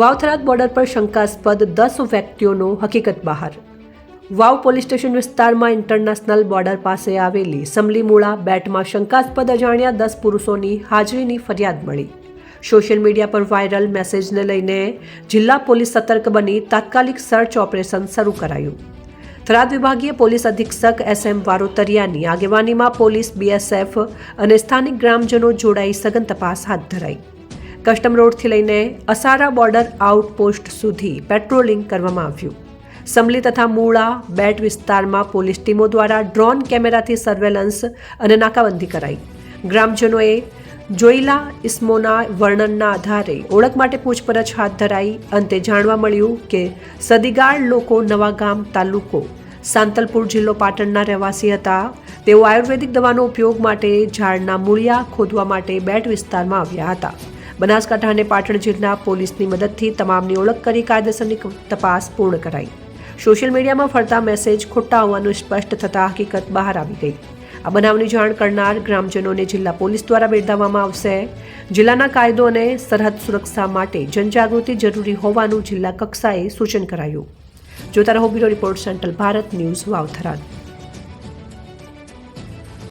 Vavtharad border પર શંકાસ્પદ દસ વ્યક્તિઓનો હકીકત બહાર. વાવ પોલીસ સ્ટેશન વિસ્તારમાં ઇન્ટરનેશનલ બોર્ડર પાસે આવેલી સમલીમુળા બેટમાં શંકાસ્પદ અજાણ્યા દસ પુરુષોની હાજરીની ફરિયાદ મળી. સોશિયલ મીડિયા પર વાયરલ મેસેજને લઈને જિલ્લા પોલીસ સતર્ક બની તાત્કાલિક સર્ચ ઓપરેશન શરૂ કરાયું. થરાદ વિભાગીય પોલીસ અધિક્ષક એસ એમ વારોતરિયાની આગેવાનીમાં પોલીસ બીએસએફ અને સ્થાનિક ગ્રામજનો જોડાઈ સઘન તપાસ હાથ ધરાઈ. કસ્ટમ રોડથી લઈને અસારા બોર્ડર આઉટપોસ્ટ સુધી પેટ્રોલિંગ કરવામાં આવ્યું. સમલી તથા મૂળા, બેટ વિસ્તારમાં પોલીસ ટીમો દ્વારા ડ્રોન કેમેરાથી સર્વેલન્સ અને નાકાબંધી કરાઈ. ગ્રામજનોએ જોઈલા ઇસ્મોના વર્ણનના આધારે ઓળખ માટે પૂછપરછ હાથ ધરાઈ. અંતે જાણવા મળ્યું કે સદીગાળ લોકો નવાગામ તાલુકો સાંતલપુર જિલ્લો પાટણના રહેવાસી હતા. તેઓ આયુર્વેદિક દવાનો ઉપયોગ માટે ઝાડના મૂળિયા ખોદવા માટે બેટ વિસ્તારમાં આવ્યા હતા. બનાસકાંઠા અને પાટણ જિલ્લા પોલીસની મદદથી તમામની ઓળખ કરી કાયદેસરની તપાસ પૂર્ણ કરાઈ. સોશિયલ મીડિયામાં ફરતા મેસેજ ખોટા હોવાનું સ્પષ્ટ થતાં હકીકત બહાર આવી ગઈ. આ બનાવની જાણ કરનાર ગ્રામજનોને જિલ્લા પોલીસ દ્વારા બિરદાવવામાં આવશે. જિલ્લાના કાયદો અને સરહદ સુરક્ષા માટે જનજાગૃતિ જરૂરી હોવાનું જિલ્લા કક્ષાએ સૂચન કરાયું. જોતા રહો bureau report, central Bharat news Vavtharad